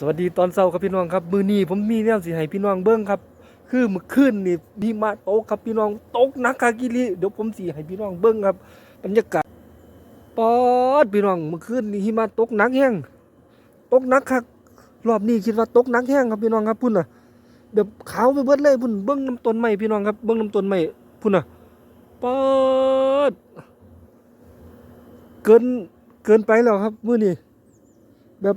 สวัสดีตอนเช้าครับพี่น้องครับมือนี้ผมมีแนวสิให้พี่น้องเบิ้งครับ คือเมื่อคืนนี่มีมาตกครับพี่น้องตกนักคากิริเดี๋ยวผมสิให้พี่น้องเบิ้งครับบรรยากาศปอดพี่น้องเมื่อคืนนี่หิมะตกหนักแห้งตกนักครับรอบนี้คิดว่าตกนักแห้งครับพี่น้องครับพุ่นน่ะแบบขาวไปเบิดเลยพุ่นเบิ้งน้ำต้นไม้พี่น้องครับเบิ้งน้ำต้นไม้พุ่นน่ะปอดเกินเกินไปแล้วครับมื้อนี้แบบ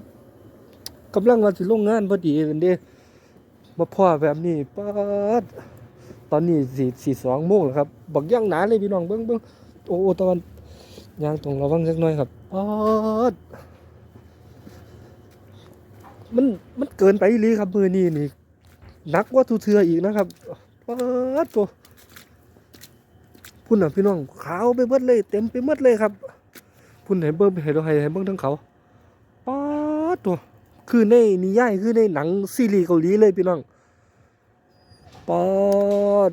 กำลังว่าสิลงงานพอดีเป็นเด้มาพ่อแบบนี้ป๊าดตอนนี้สี่สี่สองโมงแล้วครับบักย่างหนาเลยพี่น้องเบิ้งเบิ้งโอ้โอ้ตอนยางตรงระวังสักหน่อยครับป๊าดมันมันเกินไปลีครับมือนี้นี่นักว่าทุเทืออีกนะครับป๊าดตัวพุ่นน่ะพี่น้องขาวไปหมดเลย เต็มไปหมดเลยครับ พุ่นเห็นเบิ้งเห็นเราให้เบิ้งทั้งเขาป๊าดตัว คือในนิยายคือในหนังซีรีส์เกาหลีเลยพี่น้องปอด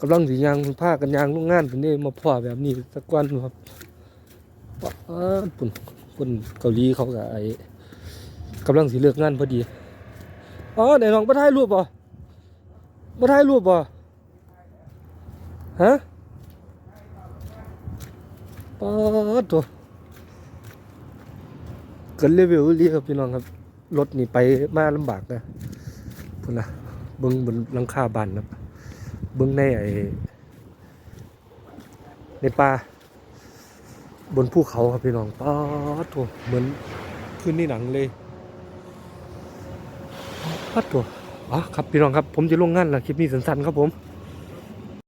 กำลังสียางผ้ากันยางโรงงานผมนี่มาพ่อแบบนี้สักวันครับปอดปุ่นปุ่นเกาหลีเขากับไอ้กำลังสีเลือกงานพอดีอ๋อไหนลองมาถ่ายรูปป่ะมาถ่ายรูปป่ะฮะปอดตัว กินเลเวลเรียครับพี่น้องครับ รถนี่ไปมาลำบากนะพุ่นนะเบิ้งบนหลังคาบ้านครับเบิ้งในไอ้ในป่าบนภูเขาครับพี่น้องป้าดตัวเหมือนขึ้นในหนังเลยป้าดตัวอ๋อครับพี่น้องครับ ผมจะลงงานละคลิปนี้สั้นๆครับผม